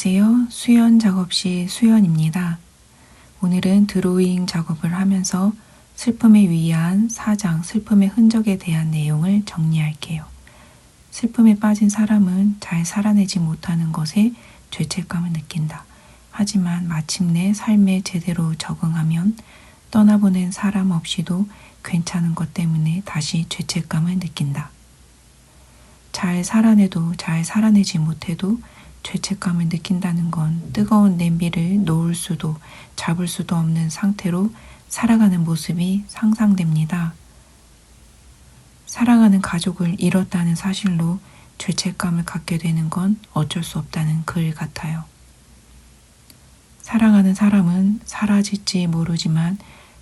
안녕하세요. 수연 작업시 수연입니다. 오늘은 드로잉 작업을 하면서 슬픔에 위한 사장, 슬픔의 흔적에 대한 내용을 정리할게요. 슬픔에 빠진 사람은 잘 살아내지 못하는 것에 죄책감을 느낀다. 하지만 마침내 삶에 제대로 적응하면 떠나보낸 사람 없이도 괜찮은 것 때문에 다시 죄책감을 느낀다. 잘 살아내도 잘 살아내지 못해도 죄책감을 느낀다는 건 뜨거운 냄비를 놓을 수도 잡을 수도 없는 상태로 살아가는 모습이 상상됩니다. 사랑하는 가족을 잃었다는 사실로 죄책감을 갖게 되는 건 어쩔 수 없다는 글 같아요. 사랑하는 사람은 사라질지 모르지만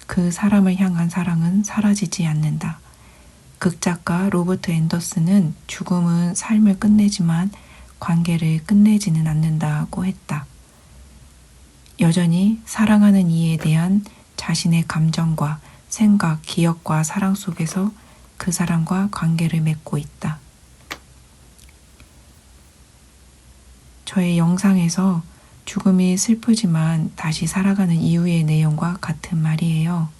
그 사람을 향한 사랑은 사라지지 않는다. 극작가 로버트 앤더슨은 죽음은 삶을 끝내지만 관계를 끝내지는 않는다고 했다. 여전히 사랑하는 이에 대한 자신의 감정과 생각, 기억과 사랑 속에서 그 사람과 관계를 맺고 있다. 저의 영상에서 죽음이 슬프지만 다시 살아가는 이유의 내용과 같은 말이에요.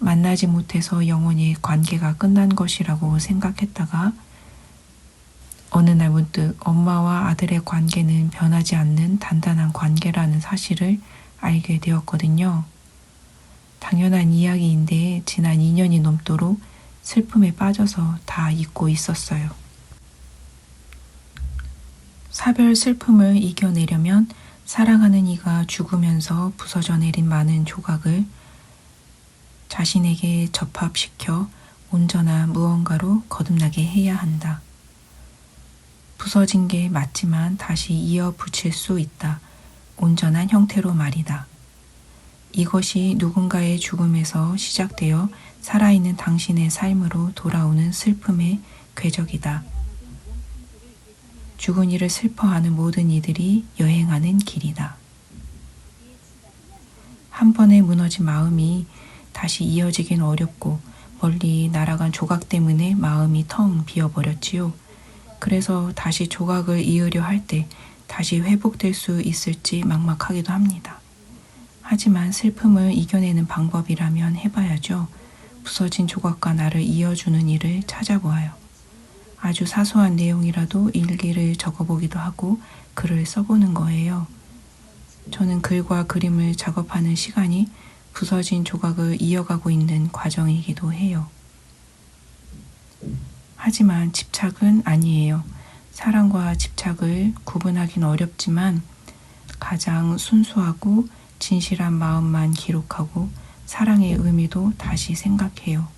만나지 못해서 영원히 관계가 끝난 것이라고 생각했다가 어느 날 문득 엄마와 아들의 관계는 변하지 않는 단단한 관계라는 사실을 알게 되었거든요. 당연한 이야기인데 지난 2년이 넘도록 슬픔에 빠져서 다 잊고 있었어요. 사별 슬픔을 이겨내려면 사랑하는 이가 죽으면서 부서져 내린 많은 조각을 자신에게 접합시켜 온전한 무언가로 거듭나게 해야 한다. 부서진 게 맞지만 다시 이어 붙일 수 있다. 온전한 형태로 말이다. 이것이 누군가의 죽음에서 시작되어 살아있는 당신의 삶으로 돌아오는 슬픔의 궤적이다. 죽은 이를 슬퍼하는 모든 이들이 여행하는 길이다. 한 번에 무너진 마음이 다시 이어지긴 어렵고 멀리 날아간 조각 때문에 마음이 텅 비어버렸지요. 그래서 다시 조각을 이으려 할 때 다시 회복될 수 있을지 막막하기도 합니다. 하지만 슬픔을 이겨내는 방법이라면 해봐야죠. 부서진 조각과 나를 이어주는 일을 찾아보아요. 아주 사소한 내용이라도 일기를 적어보기도 하고 글을 써보는 거예요. 저는 글과 그림을 작업하는 시간이 부서진 조각을 이어가고 있는 과정이기도 해요. 하지만 집착은 아니에요. 사랑과 집착을 구분하기는 어렵지만 가장 순수하고 진실한 마음만 기록하고 사랑의 의미도 다시 생각해요.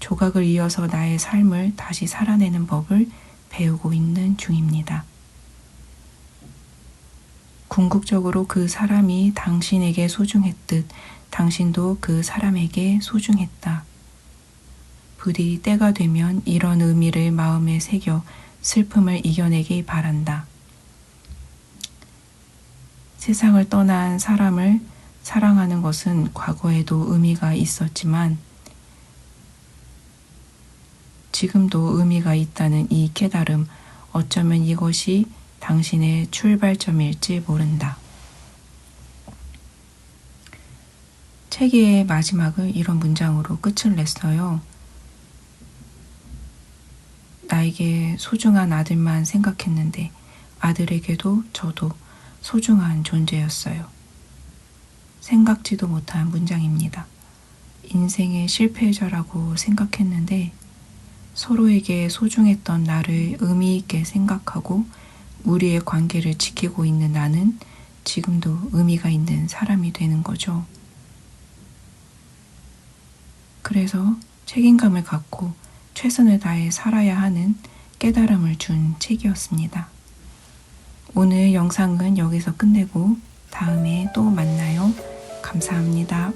조각을 이어서 나의 삶을 다시 살아내는 법을 배우고 있는 중입니다. 궁극적으로 그 사람이 당신에게 소중했듯 당신도 그 사람에게 소중했다. 부디 때가 되면 이런 의미를 마음에 새겨 슬픔을 이겨내기 바란다. 세상을 떠난 사람을 사랑하는 것은 과거에도 의미가 있었지만 지금도 의미가 있다는 이 깨달음, 어쩌면 이것이 당신의 출발점일지 모른다. 책의 마지막을 이런 문장으로 끝을 냈어요. 나에게 소중한 아들만 생각했는데 아들에게도 저도 소중한 존재였어요. 생각지도 못한 문장입니다. 인생의 실패자라고 생각했는데 서로에게 소중했던 나를 의미 있게 생각하고 우리의 관계를 지키고 있는 나는 지금도 의미가 있는 사람이 되는 거죠. 그래서 책임감을 갖고 최선을 다해 살아야 하는 깨달음을 준 책이었습니다. 오늘 영상은 여기서 끝내고 다음에 또 만나요. 감사합니다.